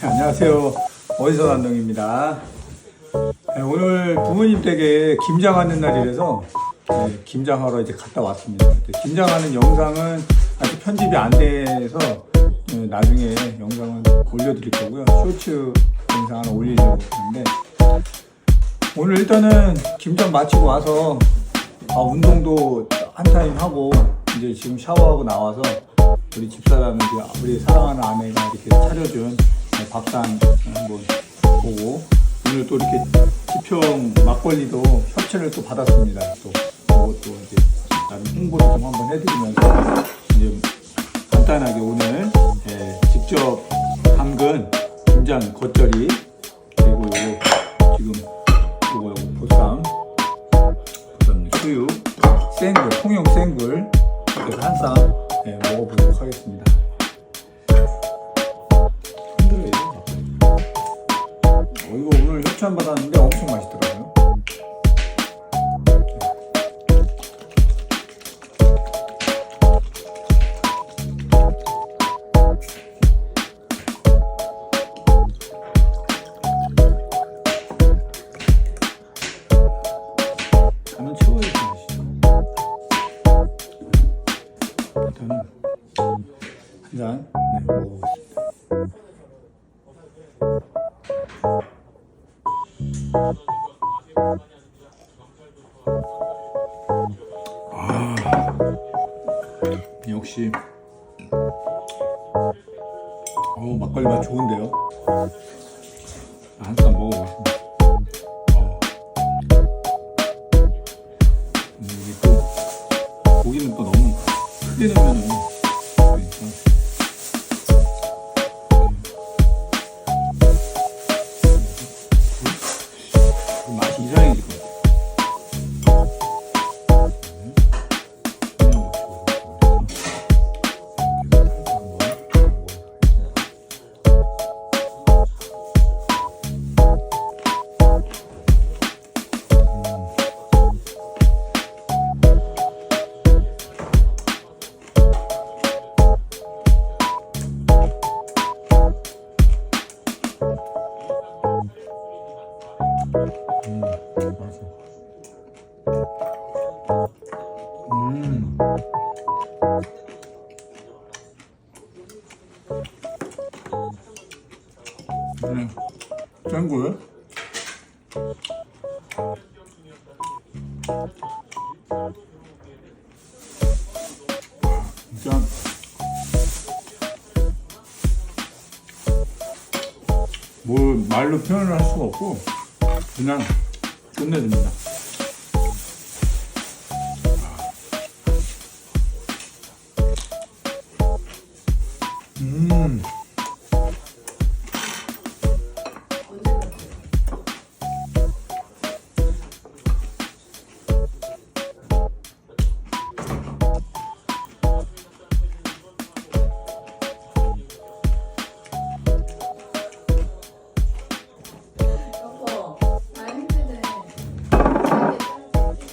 네, 안녕하세요. 어디서 남동입니다. 네, 오늘 부모님 댁에 김장하는 날이라서 네, 김장하러 이제 갔다 왔습니다. 네, 김장하는 영상은 아직 편집이 안 돼서 네, 나중에 영상은 올려드릴 거고요. 쇼츠 영상 하나 올리려고 하는데 오늘 일단은 김장 마치고 와서 아, 운동도 한 타임 하고 이제 지금 샤워하고 나와서 우리 집사람이 우리 사랑하는 아내가 이렇게 차려준 밥상 한번 보고 오늘 또 이렇게 지평 막걸리도 협찬을 또 받았습니다. 또 그것도 이제 나름 홍보를 좀 한번 해드리면서 이제 간단하게 오늘 예, 직접 담근 김장 겉절이 이거 오늘 협찬 받았는데 엄청 맛있더라고요. 한잔 네. 아, 역시 어 막걸리 맛 좋은데요. 한 잔 먹어보겠습니다. 어. 음, 이게 또 고기는 또 너무 크게 넣으면은 네. 짠 거예요? 진짜 뭐 말로 표현을 할 수가 없고 그냥 끝내줍니다. 음.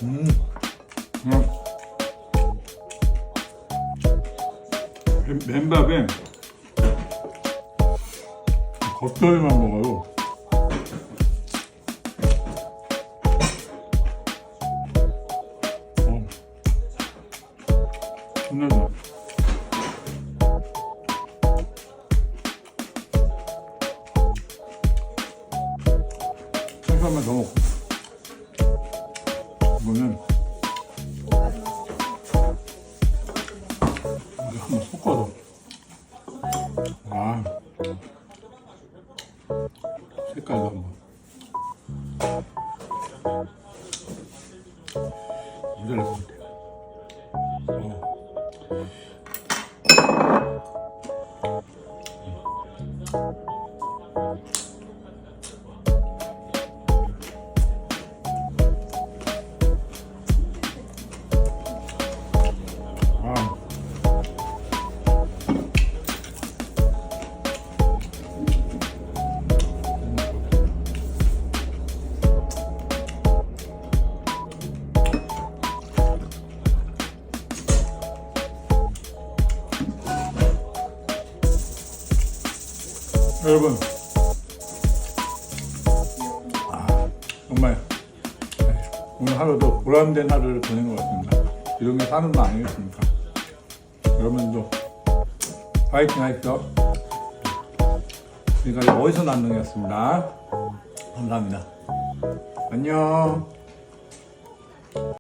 음. 그냥 맨- 맨밥에 겉절이만 먹어요. 어. 끝나죠. 생선만 더 먹고. 이거는 이거 한번 섞어서 아 색깔도 한번. 모자랄 것 같아요. 어. 여러분 아, 정말 네, 오늘 하루도 보람된 하루를 보낸 것 같습니다. 게 사는 거 아니겠습니까? 여러분도 파이팅 하십시오. 지금까지 어디서 난능이었습니다. 감사합니다. 안녕.